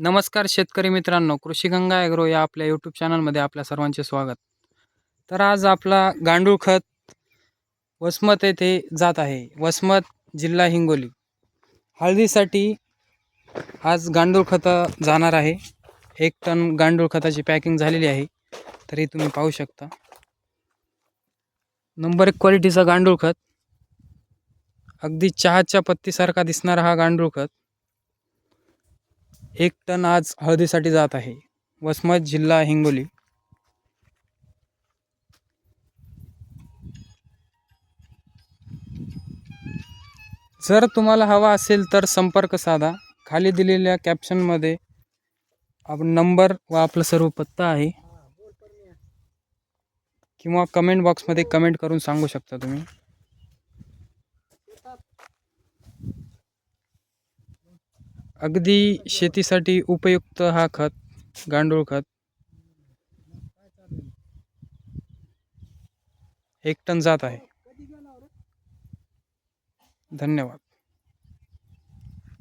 नमस्कार शेतकरी मित्रांनो कृषी गंगा ॲग्रो या आपल्या यूट्यूब चॅनलमध्ये आपल्या सर्वांचे स्वागत. तर आज आपला गांडूळ खत वसमत येथे जात आहे. वसमत जिल्हा हिंगोली. हळदीसाठी आज गांडूळ खतं जाणार आहे. एक टन गांडूळ खताची पॅकिंग झालेली आहे. तरी तुम्ही पाहू शकता. नंबर एक क्वालिटीचा गांडूळ खत. अगदी चहाच्या पत्तीसारखा दिसणारा हा गांडूळ खत. एक टन आज हळदीसाठी जात आहे. वसमत जिल्हा हिंगोली. जर तुम्हाला हवा असेल तर संपर्क साधा. खाली दिलेल्या कॅप्शनमध्ये आपण नंबर व आपला सर्व पत्ता आहे. किंवा कमेंट बॉक्समध्ये कमेंट करून सांगू शकता तुम्ही. अगदी शेतीसाठी उपयुक्त हा खत गांडूळ खत. एक टन जात आहे. धन्यवाद.